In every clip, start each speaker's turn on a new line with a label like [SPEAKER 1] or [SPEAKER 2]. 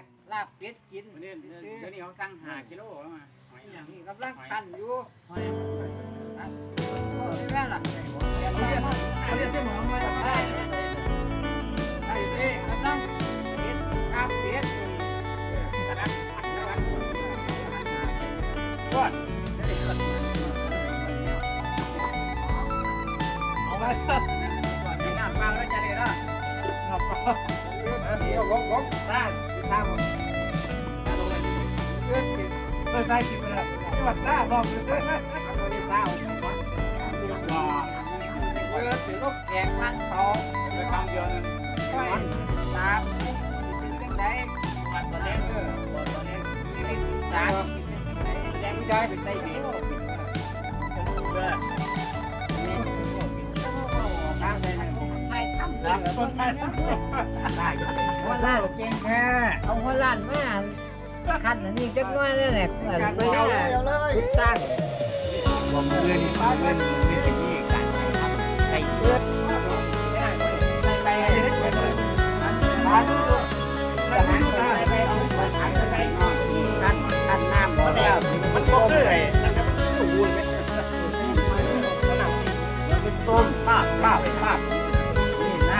[SPEAKER 1] กลาบเป็ดกิน
[SPEAKER 2] เดี๋ยวนี้เดี๋ยวนี้เขาสั่งหากิโลแล้วมาหอย
[SPEAKER 1] อ
[SPEAKER 2] ยั
[SPEAKER 1] ย่างงนี้กำลังตั้นอยู่
[SPEAKER 2] หอย
[SPEAKER 1] นะโอ้ยแม่ล่ะ
[SPEAKER 3] เขาเรียกที่หมอมา
[SPEAKER 1] ใช่ไอ้นี่กำลังเป็ดลาบเป็ดกำลังผัดกำลังทอด
[SPEAKER 3] เอามาครับ
[SPEAKER 2] มีน้ำเปล่าแล้วจะได้ละ
[SPEAKER 1] เดี๋ยวผมผมสร้างสร้างผม
[SPEAKER 3] เพื่อนเพื่อนได้กินไปแล้วจังหวัดซ่าบอกเลย
[SPEAKER 1] เอาไปสร้างก่อนรอเพื่อสิลูกแขกมันโต
[SPEAKER 2] ไปทำเดียวนึง
[SPEAKER 1] ไปตามเป็นจังได
[SPEAKER 2] วันตัวเล็กเออตัวเล็ก
[SPEAKER 1] มีเป็นตามเป็นจังไดแดงไม่ได้เป็นไดเดี ยทำแล้วคนไทยได้หัวล้านเก่งแท้เอาหัวล้านมาคันอันนี้จักน้อยนั่นแหละไปได้สร้าง
[SPEAKER 2] ผมเงินเงินมีสิ่ง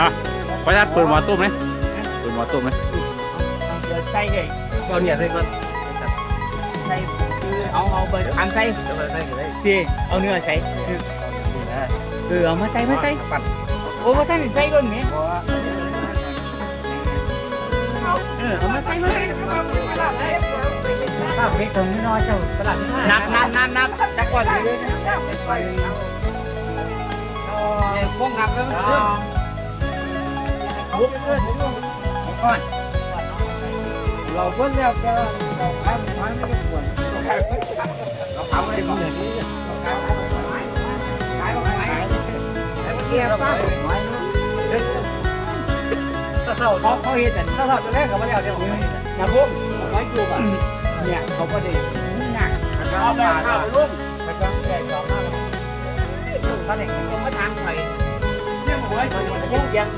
[SPEAKER 1] นี่นะ
[SPEAKER 4] พระญาติเปิดหมอตุ้มไหมเปิดหมอตุ้มไหม
[SPEAKER 1] เดินใส่เลย
[SPEAKER 3] เราเนี่ยเลยมัน
[SPEAKER 1] ใส่คือเอาเอาไปทำใส่
[SPEAKER 3] จะมาได้กันได้
[SPEAKER 1] พี่เอาเนื้อใส่
[SPEAKER 3] นี่นะ
[SPEAKER 1] เออเอามาใส่มาใส่โอ้มาใส่ใส่ก่อนนี่เออเอามาใส่มาใส่ข้าวเพชรตรงนี้น้อยเจ้าตลาดนับนับนับนับจักก่อนเลยนะไป
[SPEAKER 3] เนี่ยพวกงับแล้ว
[SPEAKER 1] ลุกขึ้นก่อนเราคนแล้วก็เราทำมันไม่ได้ควร
[SPEAKER 2] เราเผาไว้ก่อน
[SPEAKER 1] ขายออกไปแล้วเกี่ยวป้าหอย
[SPEAKER 3] ถ้าเท่า
[SPEAKER 1] เขาเขาเห็นแต่
[SPEAKER 3] ถ้าเท่าจะแรกกับมันแล้วเดี๋ยว
[SPEAKER 1] นะพวกไว้จูบอะเนี่ยเขาก็ได้หนัก
[SPEAKER 2] เอาไปข้าวลุง
[SPEAKER 1] แต่ก็แก่สองมากเขาเด็กมันมาทางไทย
[SPEAKER 2] เนี่ยหวย
[SPEAKER 1] มันมันยัง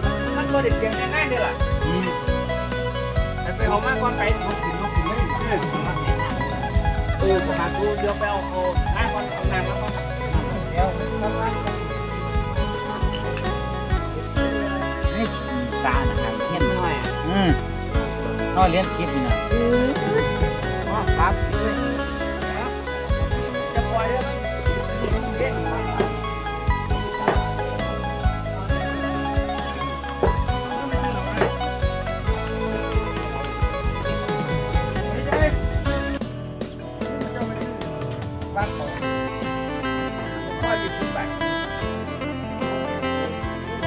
[SPEAKER 1] ยังมันก็เด็กยังง่ายๆเลยล่ะแต่ไปเอามากกว่าไปเขากินเขากินไม่ได้เออผมหาดูเดี๋ยวไปเอาโอ้ง่ายกว่าเอานางแล้วก็เดี๋ยวนี่ตาหนักเงี้ยน้อย
[SPEAKER 4] อืม
[SPEAKER 1] ก็เลี้ยงคลิปนี่นะครับ ก็หยิบขึ้นไป
[SPEAKER 2] เด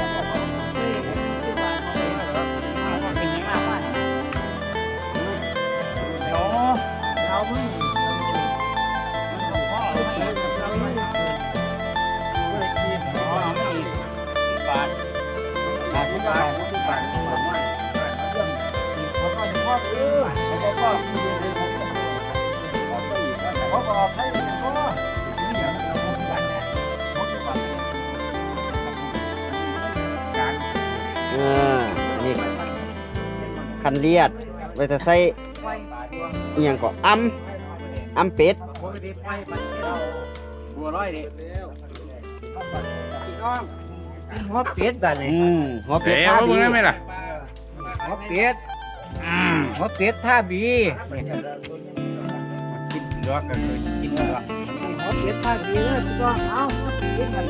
[SPEAKER 2] ี๋ย อ่านี่
[SPEAKER 5] คันเลียดไว้จะใส่อีหยังก็อ้ำอ้ำเป็ด
[SPEAKER 2] บัวร้อยดิ
[SPEAKER 1] หัวเป็ดแบบนี้
[SPEAKER 5] อืมหัวเป็
[SPEAKER 4] เอ๋
[SPEAKER 5] ดท่า
[SPEAKER 4] ว่ามึ
[SPEAKER 5] บี
[SPEAKER 4] งได้ไหมล่ะ
[SPEAKER 1] หัวเป็ดหัวเป็ดท่าบี
[SPEAKER 2] กินเลือกก็คือกินเลือก
[SPEAKER 1] หัวเป็ดท่าบีเลยพี่น้องเอาเป็ดมั
[SPEAKER 2] น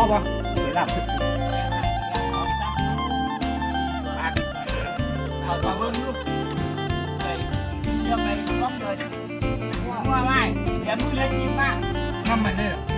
[SPEAKER 2] พ่อปะเวลา
[SPEAKER 1] เอาตัวเบิ้งลูกไปเรื่องไปล้อมเลยว่าว่าไม่เดี๋ยวมือเลยกินมาก
[SPEAKER 3] น้ำมันเนี่ย
[SPEAKER 1] เ